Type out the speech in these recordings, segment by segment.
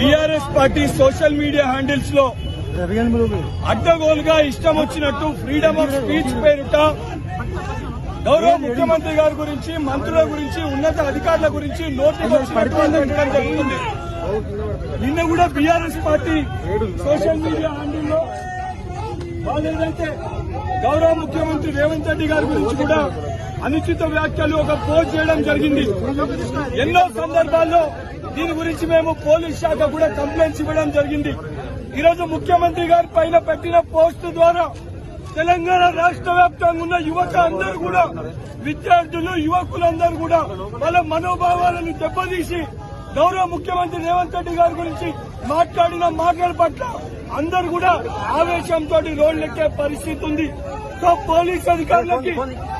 BRS party social media హ్యాండిల్స్లో అడ్డగోలుగా ఇష్టం వచ్చినట్టు ఫ్రీడమ్ ఆఫ్ స్పీచ్ పేరుట గౌరవ ముఖ్యమంత్రి గారి గురించి మంత్రుల గురించి ఉన్నత అధికారుల గురించి నోటీస్ జరుగుతుంది. నిన్న కూడా బీఆర్ఎస్ పార్టీ సోషల్ మీడియా హ్యాండిల్లో వాళ్ళు ఏదైతే గౌరవ ముఖ్యమంత్రి రేవంత్ రెడ్డి గారి గురించి కూడా అనుచిత వ్యాఖ్యలు ఒక పోస్ట్ చేయడం జరిగింది. ఎన్నో సందర్భాల్లో దీని గురించి మేము పోలీస్ శాఖ కూడా కంప్లైంట్స్ ఇవ్వడం జరిగింది. ఈరోజు ముఖ్యమంత్రి గారి పైన పెట్టిన పోస్ట్ ద్వారా తెలంగాణ రాష్ట్ర వ్యాప్తంగా ఉన్న యువత అందరూ కూడా విద్యార్థులు యువకులందరూ కూడా వాళ్ళ మనోభావాలను దెబ్బతీసి గౌరవ ముఖ్యమంత్రి రేవంత్ రెడ్డి గారి గురించి మాట్లాడిన మాటల పట్ల అందరూ కూడా ఆవేశంతో రోడ్లెక్కే పరిస్థితి ఉంది. సో పోలీస్ అధికారులకి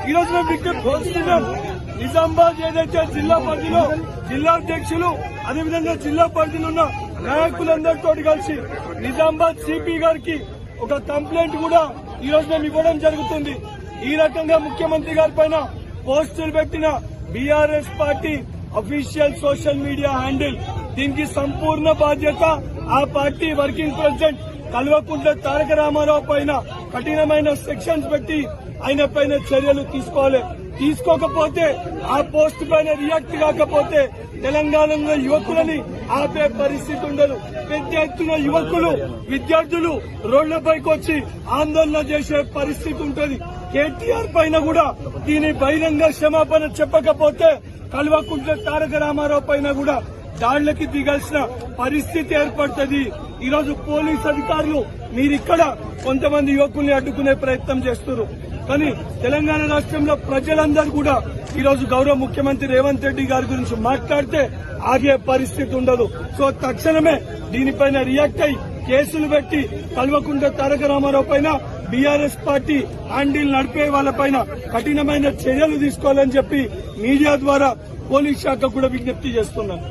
ఈ రోజు మేము విజ్ఞప్తి చేస్తున్నాం. నిజామాబాద్ ఏదైతే జిల్లా పరిధిలో జిల్లా అధ్యక్షులు అదేవిధంగా జిల్లా పరిధిలో ఉన్న నాయకులందరితో కలిసి నిజామాబాద్ సిపి గారికి ఒక కంప్లైంట్ కూడా ఈ రోజు మేము ఇవ్వడం జరుగుతుంది. ఈ రకంగా ముఖ్యమంత్రి గారి పైన పోస్టులు పెట్టిన BRS party official social media handle. దీనికి సంపూర్ణ బాధ్యత ఆ party working president Kalvakuntla Taraka Rama Rao పైన కఠినమైన సెక్షన్స్ పెట్టి ఆయన పైన చర్యలు తీసుకోవాలి. తీసుకోకపోతే ఆ పోస్ట్ పైన రియాక్ట్ కాకపోతే తెలంగాణలో యువకులని ఆపే పరిస్థితి ఉండదు. పెద్ద ఎత్తున యువకులు విద్యార్థులు రోడ్లపైకి వచ్చి ఆందోళన చేసే పరిస్థితి ఉంటుంది. కేటీఆర్ పైన కూడా దీని బహిరంగ క్షమాపణ చెప్పకపోతే కల్వకుంట్ల తారక రామారావు పైన కూడా దాడులకి దిగాల్సిన పరిస్థితి ఏర్పడుతుంది. ఈరోజు పోలీస్ అధికారులు మీరిక్కడ కొంతమంది యువకుల్ని అడ్డుకునే ప్రయత్నం చేస్తున్నారు. కానీ తెలంగాణ రాష్ట్రంలో ప్రజలందరూ కూడా ఈరోజు గౌరవ ముఖ్యమంత్రి రేవంత్ రెడ్డి గారి గురించి మాట్లాడితే ఆగే పరిస్థితి ఉండదు. సో తక్షణమే దీనిపైన రియాక్ట్ అయి కేసులు పెట్టి కల్వకుంట తారక రామారావు పైన బీఆర్ఎస్ పార్టీ హ్యాండిల్ నడిపే వాళ్ళపైన కఠినమైన చర్యలు తీసుకోవాలని చెప్పి మీడియా ద్వారా పోలీస్ శాఖ కూడా విజ్ఞప్తి చేస్తున్నాను